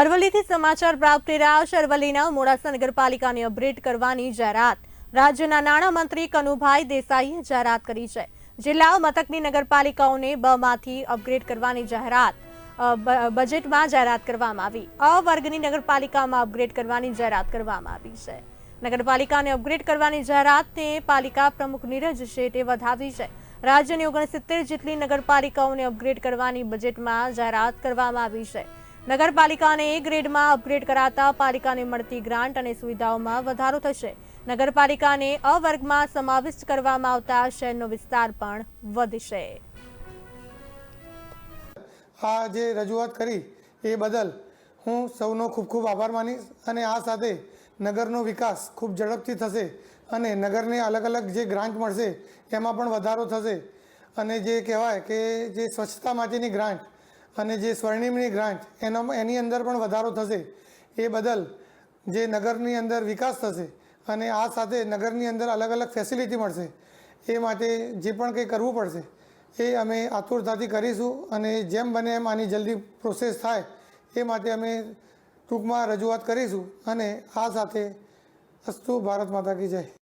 અરવલ્લીથી સમાચાર પ્રાપ્ત થઈ રહ્યા છે. અરવલ્લીના મોડાસા નગરપાલિકાને અપગ્રેડ કરવાની જાહેરાત. રાજ્યના નાણામંત્રી કનુભાઈ દેસાઈએ જાહેરાત કરી છે. જિલ્લા મથકની નગરપાલિકાઓને બ માંથી અપગ્રેડ કરવાની જાહેરાત બજેટમાં જાહેરાત કરવામાં આવી. અ વર્ગની નગરપાલિકામાં અપગ્રેડ કરવાની જાહેરાત કરવામાં આવી છે. નગરપાલિકાને અપગ્રેડ કરવાની જાહેરાતને પાલિકા પ્રમુખ નીરજ શેઠે વધાવી છે. રાજ્યની ઓગણસિત્તેર જેટલી નગરપાલિકાઓને અપગ્રેડ કરવાની બજેટમાં જાહેરાત કરવામાં આવી છે. નગરપાલિકાને એ ગ્રેડમાં અપગ્રેડ કરાતા પાલિકાને મળતી ગ્રાન્ટ અને સુવિધાઓમાં વધારો થશે. નગરપાલિકાને અ વર્ગમાં સમાવિષ્ટ કરવામાં આવતા શહેરનો વિસ્તાર પણ વધશે. આ જે રજૂઆત કરી, એ બદલ હું સૌનો ખૂબ ખૂબ આભાર માનીશ અને આ સાથે નગરનો વિકાસ ખૂબ ઝડપથી થશે અને નગરને અલગ અલગ જે ગ્રાન્ટ મળશે, એમાં પણ વધારો થશે. અને જે કહેવાય કે જે સ્વચ્છતા માટેની ગ્રાન્ટ અને જે સ્વર્ણિમની ગ્રાન્ટ એનો એની અંદર પણ વધારો થશે, એ બદલ જે નગરની અંદર વિકાસ થશે અને આ સાથે નગરની અંદર અલગ અલગ ફેસિલિટી મળશે, એ માટે જે પણ કંઈ કરવું પડશે, એ અમે આતુરતાથી કરીશું અને જેમ બને એમ આની જલ્દી પ્રોસેસ થાય, એ માટે અમે ટૂંકમાં રજૂઆત કરીશું અને આ સાથે અસ્તુ ભારત માતા કી જય.